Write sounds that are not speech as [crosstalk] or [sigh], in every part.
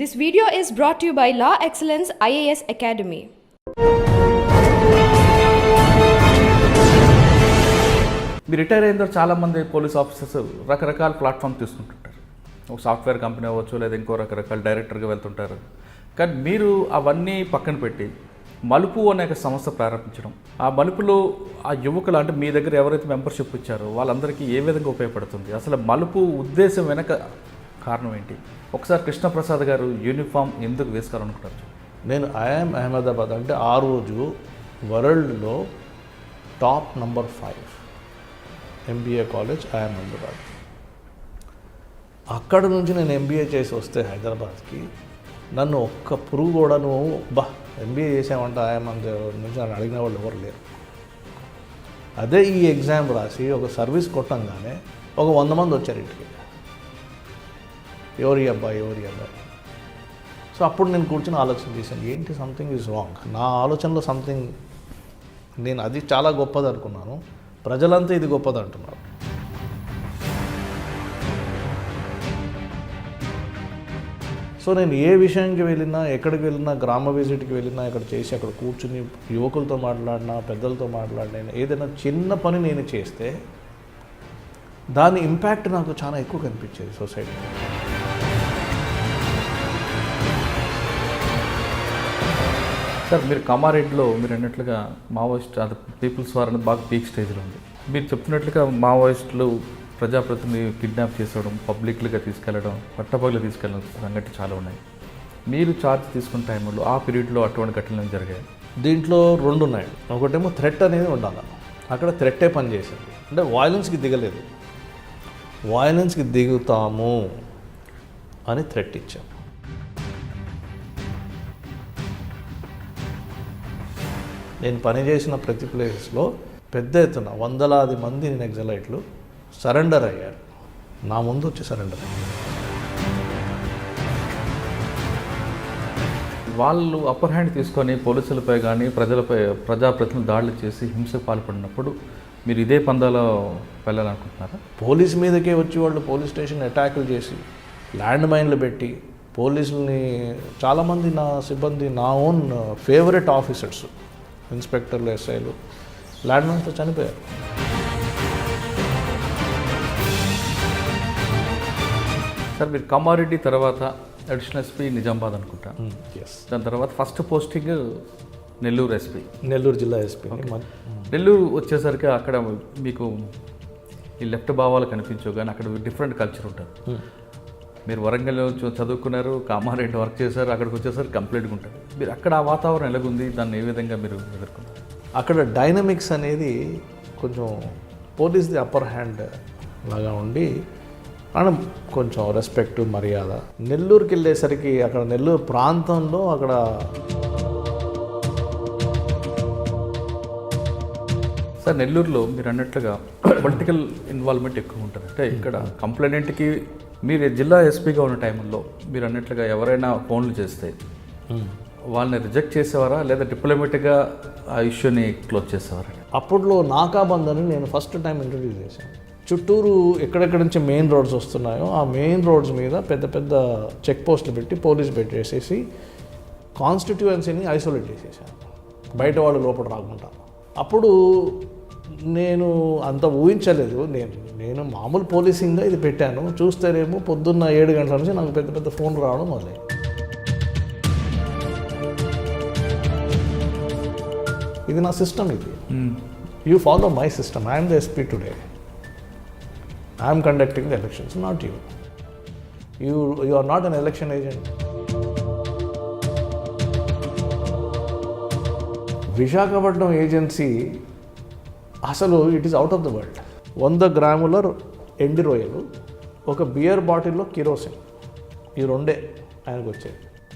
This video is brought to you by Law Excellence IAS Academy. మీరు retire అయిన తర్వాత చాలామంది పోలీస్ ఆఫీసర్స్ రకరకాల ప్లాట్ఫామ్ తీసుకుంటుంటారు. ఒక సాఫ్ట్వేర్ కంపెనీ అవ్వచ్చు లేదా ఇంకో రకరకాల డైరెక్టర్గా వెళ్తుంటారు. కానీ మీరు అవన్నీ పక్కన పెట్టి మలుపు అనే ఒక సంస్థ ప్రారంభించడం ఆ మలుపులో ఆ యువకులు అంటే మీ దగ్గర ఎవరైతే మెంబర్షిప్ ఇచ్చారో వాళ్ళందరికీ ఏ విధంగా ఉపయోగపడుతుంది? అసలు మలుపు ఉద్దేశం వెనక కారణం ఏంటి? ఒకసారి కృష్ణప్రసాద్ గారు యూనిఫామ్ ఎందుకు వేసుకోవాలనుకుంటారు నేను ఐఎమ్ అహ్మదాబాద్ అంటే ఆ రోజు వరల్డ్లో top number five MBA college IIM Ahmedabad. అక్కడ నుంచి నేను ఎంబీఏ చేసి వస్తే హైదరాబాద్కి నన్ను ఒక్క పురుగు కూడా నువ్వు బా ఎంబీఏ చేసామంటే ఐఎమ్ నుంచి నన్ను అడిగిన వాళ్ళు ఎవరు లేరు. అదే ఈ ఎగ్జామ్ రాసి ఒక సర్వీస్ కొట్టంగానే ఒక వంద మంది వచ్చారు ఇంటికి. ఎవరి అబ్బాయి ఎవరి అబ్బాయి సో అప్పుడు నేను కూర్చొని ఆలోచన చేశాను ఏంటి సంథింగ్ ఈజ్ రాంగ్ నా ఆలోచనలో సంథింగ్ నేను అది చాలా గొప్పది అనుకున్నాను ప్రజలంతా ఇది గొప్పది అంటున్నారు. సో నేను ఏ విషయానికి వెళ్ళినా ఎక్కడికి వెళ్ళినా గ్రామ విజిట్కి వెళ్ళినా ఇక్కడ చేసి అక్కడ కూర్చుని యువకులతో మాట్లాడినా పెద్దలతో మాట్లాడినా ఏదైనా చిన్న పని నేను చేస్తే దాని ఇంపాక్ట్ నాకు చాలా ఎక్కువ కనిపించేది సొసైటీలో సార్ మీరు కామారెడ్డిలో మీరు అన్నట్లుగా మావోయిస్ట్ అది పీపుల్స్ వార్ అనేది బాగా పీక్ స్టేజ్లో ఉంది. మీరు చెప్తున్నట్లుగా మావోయిస్టులు ప్రజాప్రతినిధి కిడ్నాప్ చేసుకోవడం పబ్లిక్లుగా తీసుకెళ్ళడం పట్టపగలు తీసుకెళ్ళడం సంగతి చాలా ఉన్నాయి. మీరు ఛార్జ్ తీసుకున్న టైంలో ఆ పీరియడ్లో అటువంటి ఘటనలు జరిగాయి? దీంట్లో రెండు ఉన్నాయి. ఒకటేమో థ్రెట్ అనేది ఉండాలి. అక్కడ థ్రెట్టే పనిచేసింది. అంటే వాయిలెన్స్కి దిగలేదు. వాయిలెన్స్కి దిగుతాము అని థ్రెట్ ఇచ్చాం. నేను పనిచేసిన ప్రతి ప్లేసెస్లో పెద్ద ఎత్తున వందలాది మంది నెగ్జలైట్లు సరెండర్ అయ్యారు. నా ముందు వచ్చి సరెండర్ అయ్యారు. వాళ్ళు అప్పర్ హ్యాండ్ తీసుకొని పోలీసులపై కానీ ప్రజలపై ప్రజాప్రతినిధులు దాడులు చేసి హింసకు పాల్పడినప్పుడు మీరు ఇదే పందాలో వెళ్ళాలనుకుంటున్నారా? పోలీస్ మీదకే వచ్చి వాళ్ళు పోలీస్ స్టేషన్ అటాకులు చేసి ల్యాండ్ మైన్లు పెట్టి పోలీసుల్ని చాలామంది నా సిబ్బంది నా ఓన్ ఫేవరెట్ ఆఫీసర్స్ ఇన్స్పెక్టర్లు ఎస్ఐలు. ల్యాండ్ మైన్స్తో చనిపోయారు. సార్ మీరు కామారెడ్డి తర్వాత అడిషనల్ ఎస్పీ నిజామాబాద్ అనుకుంటా. ఎస్ దాని తర్వాత first posting Nellore SP. Nellore జిల్లా ఎస్పీ. నెల్లూరు వచ్చేసరికి అక్కడ మీకు ఈ లెఫ్ట్ భావాలు కనిపించవు కానీ అక్కడ డిఫరెంట్ కల్చర్ ఉంటుంది. మీరు వరంగల్ చ- చదువుకున్నారు కామారెడ్డి వర్క్ చేశారు అక్కడికి వచ్చేసరికి కంప్లీట్గా ఉంటుంది మీరు అక్కడ ఆ వాతావరణం ఎలాగుంది? దాన్ని ఏ విధంగా మీరు ఎదుర్కొన్నారు? అక్కడ డైనమిక్స్ అనేది కొంచెం పోలీస్ది అప్పర్ హ్యాండ్ లాగా ఉండి మనం కొంచెం రెస్పెక్ట్ మర్యాద. నెల్లూరుకి వెళ్ళేసరికి అక్కడ నెల్లూరు ప్రాంతంలో అక్కడ సార్ నెల్లూరులో మీరు అన్నట్లుగా [clears throat] పొలిటికల్ ఇన్వాల్వ్మెంట్ ఎక్కువ ఉంటుంది. అంటే ఇక్కడ కంప్లైంట్కి మీరు జిల్లా ఎస్పీగా ఉన్న టైంలో మీరు అన్నట్లుగా ఎవరైనా ఫోన్లు చేస్తే వాళ్ళని రిజెక్ట్ చేసేవారా? లేదా డిప్లొమాటిక్గా ఆ ఇష్యూని క్లోజ్ చేసేవారా? అప్పట్లో నాకాబంద్ అని నేను ఫస్ట్ టైం ఇంట్రడ్యూస్ చేశాను. చుట్టూరు ఎక్కడెక్కడ నుంచి మెయిన్ రోడ్స్ వస్తున్నాయో ఆ మెయిన్ రోడ్స్ మీద పెద్ద పెద్ద చెక్ పోస్టులు పెట్టి పోలీస్ పెట్టేసేసి కాన్స్టిట్యుయెన్సీని ఐసోలేట్ చేసేసాను. బయట వాళ్ళు లోపల రాకుండా. అప్పుడు నేను అంత ఊహించలేదు. నేను నేను మామూలు పోలీసింగ్గా ఇది పెట్టాను. చూస్తేనేమో పొద్దున్న ఏడు గంటల నుంచి నాకు పెద్ద పెద్ద ఫోన్ రావడం మొదలైంది ఇది నా సిస్టమ్ ఇది. You follow my system I'm the SP today I'm conducting the elections not you you you are not an election agent Visakhapatnam agency అసలు it is out of the world వంద గ్రాముల ఎండి రొయ్యలు ఒక బియర్ బాటిల్లో kerosene. ఈ రెండే ఆయనకు వచ్చాయి.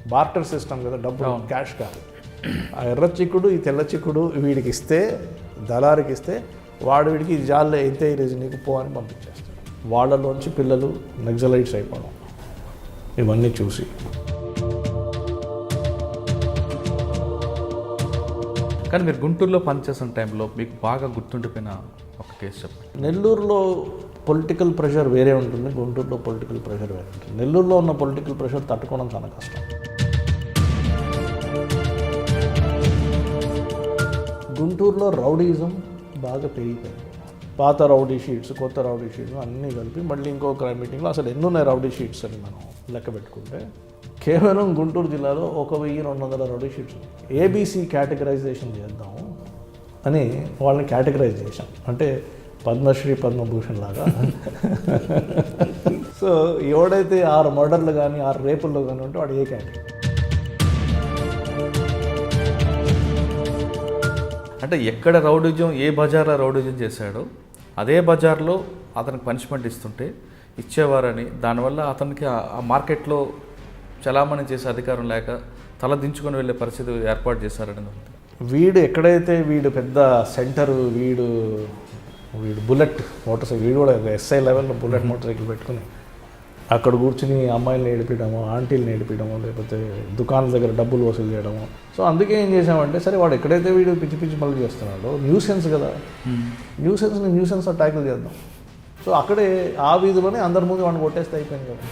బార్టర్ సిస్టమ్ కదా డబ్బు క్యాష్ కాదు ఆ ఎర్ర చిక్కుడు ఈ తెల్ల చిక్కుడు వీడికి ఇస్తే దళారికి ఇస్తే వాడు వీడికి ఈ జాల్లో అయితే ఈరోజు నీకు పో అని పంపించేస్తాడు. వాళ్ళలోంచి పిల్లలు నెగ్జలైట్స్ అయిపోవడం. ఇవన్నీ చూసి. కానీ మీరు గుంటూరులో పనిచేసిన టైంలో మీకు బాగా గుర్తుండిపోయిన ఒక కేసు చెప్పండి. నెల్లూరులో పొలిటికల్ ప్రెషర్ వేరే ఉంటుంది గుంటూరులో పొలిటికల్ ప్రెషర్ వేరే ఉంటుంది. నెల్లూరులో ఉన్న పొలిటికల్ ప్రెషర్ తట్టుకోవడం చాలా కష్టం. గుంటూరులో రౌడీజం బాగా పెరిగిపోయింది. పాత రౌడీ షీట్స్ కొత్త రౌడీ షీట్స్ అన్నీ కలిపి మళ్ళీ ఇంకో క్రైమ్ మీటింగ్లో అసలు ఎన్నున్నాయి రౌడీ షీట్స్ అని మనం లెక్క పెట్టుకుంటే కేవలం గుంటూరు జిల్లాలో ఒక వెయ్యి రెండు వందల రౌడీ షీట్స్ ఏబీసీ కేటగరైజేషన్ చేద్దాము అని వాళ్ళని కేటగరైజ్ చేశాం. అంటే పద్మశ్రీ పద్మభూషణ్ లాగా. సో ఎవడైతే ఆరు మర్డర్లు కానీ ఆరు రేపుల్లో కానీ ఉంటే వాడు ఏ కేటగిరీ అంటే ఎక్కడ రౌడిజం ఏ బజార్లో రౌడిజం చేశాడో అదే బజార్లో అతనికి పనిష్మెంట్ ఇస్తుంటే ఇచ్చేవారని దానివల్ల అతనికి ఆ మార్కెట్లో చలామణి చేసే అధికారం లేక తల దించుకొని వెళ్ళే పరిస్థితి ఏర్పాటు చేశారని వీడు ఎక్కడైతే వీడు పెద్ద సెంటర్ వీడు వీడు బుల్లెట్ మోటార్ సైకిల్ వీడు కూడా ఎస్ఐ లెవెల్లో బుల్లెట్ మోటార్ సైకిల్ పెట్టుకుని అక్కడ కూర్చుని అమ్మాయిలు నేడిపించడము ఆంటీలు నేడిపించడము లేకపోతే దుకాణాల దగ్గర డబ్బులు వసూలు చేయడము. సో అందుకే ఏం చేసామంటే సరే వాడు ఎక్కడైతే వీడు పిచ్చి పిచ్చి పనులు చేస్తున్నాడో న్యూసెన్స్ కదా. న్యూసెన్స్ని న్యూసెన్స్ ట్యాకిల్ చేద్దాం. సో అక్కడే ఆ వీధిలోనే అందరి ముందు వాడిని కొట్టేస్తే అయిపోయింది కదా.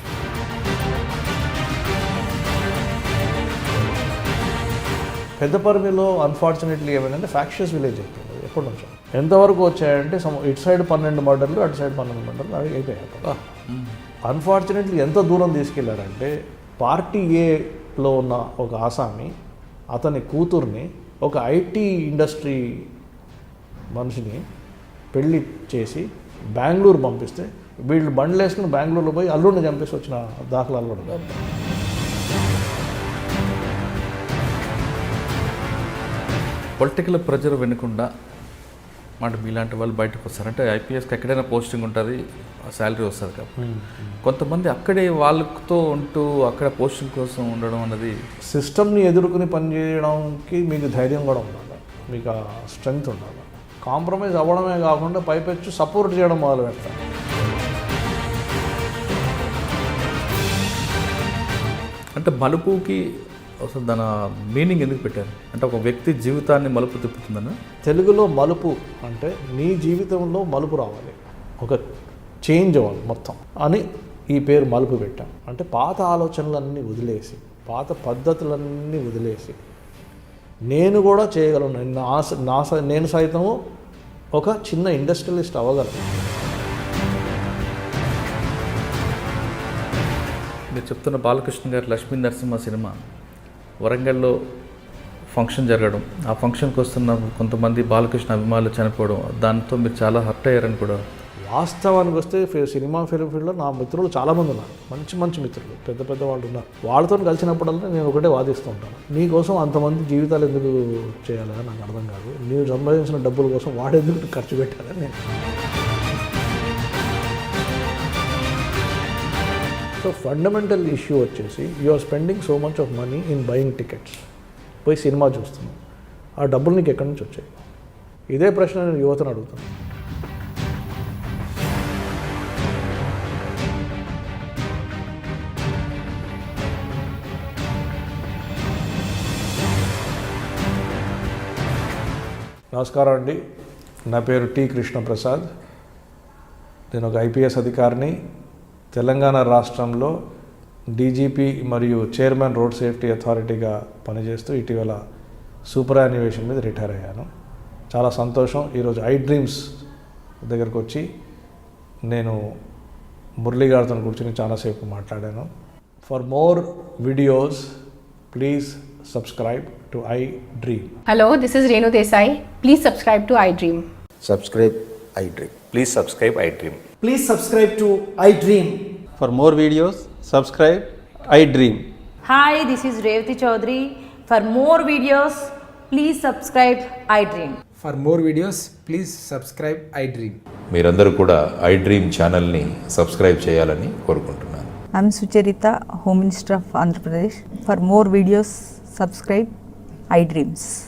పెద్దపర్మిలో అన్ఫార్చునేట్లీ ఏమైందంటే ఫ్యాక్షియస్ విలేజ్ అయిపోయింది. ఎప్పటి నుంచో. ఎంతవరకు వచ్చాయంటే సమ ఇటు సైడ్ పన్నెండు మర్డర్లు అటు సైడ్ పన్నెండు మర్డర్లు అవి అయిపోయాయి అన్ఫార్చునేట్లీ ఎంత దూరం తీసుకెళ్ళారంటే పార్టీ ఏలో ఉన్న ఒక ఆసామి అతని కూతుర్ని ఒక ఐటీ ఇండస్ట్రీ మనిషిని పెళ్ళి చేసి బెంగళూరు పంపిస్తే వీళ్ళు బండ్లు వేసుకుని బెంగళూరులో పోయి అల్లుడిని చంపేసి వచ్చిన దాఖలాలు కూడా పొలిటికల్ ప్రెజర్ వినకుండా మాట మీలాంటి వాళ్ళు బయటకు వస్తారు. అంటే ఐపీఎస్కి ఎక్కడైనా పోస్టింగ్ ఉంటుంది శాలరీ వస్తుంది కాబట్టి. కొంతమంది అక్కడే వాళ్ళతో ఉంటూ అక్కడ పోస్టింగ్ కోసం ఉండడం అన్నది సిస్టమ్ని ఎదుర్కొని పనిచేయడానికి మీకు ధైర్యం కూడా ఉండాలి. మీకు ఆ స్ట్రెంగ్త్ ఉండాలి. కాంప్రమైజ్ అవ్వడమే కాకుండా పైపెచ్చు సపోర్ట్ చేయడం మొదలు పెడతారు. అంటే మలుపుకి అసలు దాని మీనింగ్ ఎందుకు పెట్టారు? అంటే ఒక వ్యక్తి జీవితాన్ని మలుపు తిప్పుతుందని? తెలుగులో మలుపు అంటే నీ జీవితంలో మలుపు రావాలి. ఒక చేంజ్ అవ్వాలి మొత్తం అని ఈ పేరు మలుపు పెట్టాం. అంటే పాత ఆలోచనలన్నీ వదిలేసి పాత పద్ధతులన్నీ వదిలేసి నేను కూడా చేయగలను. నా స- నా నేను సైతము ఒక చిన్న ఇండస్ట్రియలిస్ట్ అవ్వగలను. మీరు చెప్తున్న బాలకృష్ణ గారి లక్ష్మీ నరసింహ సినిమా వరంగల్లో ఫంక్షన్ జరగడం. ఆ ఫంక్షన్కి వస్తున్న కొంతమంది బాలకృష్ణ అభిమానులు చనిపోవడం. దాంతో మీరు చాలా హర్ట్ అయ్యారని కూడా. వాస్తవానికి వస్తే సినిమా ఫిల్మ్ ఫీల్డ్లో నా మిత్రులు చాలామంది ఉన్నారు. మంచి మంచి మిత్రులు. పెద్ద పెద్ద వాళ్ళు ఉన్నారు. వాళ్ళతో కలిసినప్పుడల్లా నేను ఒకటే వాదిస్తూ ఉంటాను. నీకోసం అంతమంది జీవితాలు ఎందుకు చేయాలని నాకు అర్థం కాదు. నీవు సంపాదించిన డబ్బుల కోసం వాడెందుకు ఖర్చు పెట్టాలని నేను సో ఫండమెంటల్ ఇష్యూ వచ్చేసి you are spending so much of money in buying tickets. పోయి సినిమా చూస్తున్నాం. ఆ డబ్బులు నీకు ఎక్కడి నుంచి వచ్చాయి? ఇదే ప్రశ్న నేను యువతను అడుగుతాను నమస్కారం అండి. నా పేరు టి కృష్ణప్రసాద్. నేను ఒక ఐపీఎస్ అధికారిని. తెలంగాణ రాష్ట్రంలో డీజీపీ మరియు చైర్మన్ రోడ్ సేఫ్టీ అథారిటీగా పనిచేస్తూ ఇటీవల సూపర్ యానివేషన్ మీద రిటైర్ అయ్యాను చాలా సంతోషం ఈరోజు ఐ డ్రీమ్స్ దగ్గరకు వచ్చి నేను మురళీ గారితో కూర్చొని చాలాసేపు మాట్లాడాను for more videos please subscribe to I Dream Hello, this is Renu Desai. Please subscribe to iDream. subscribe iDream. Please subscribe iDream. Please subscribe to iDream. For more videos, subscribe I Dream. Hi, this is Revati Chaudhary. For more videos, please subscribe iDream. For more videos, please subscribe iDream. మీరందరూ కూడా iDream ఛానల్ని subscribe చేయాలని కోరుకుంటున్నాను I'm Sucharita, Home Minister of Andhra Pradesh. For more videos, subscribe iDreams.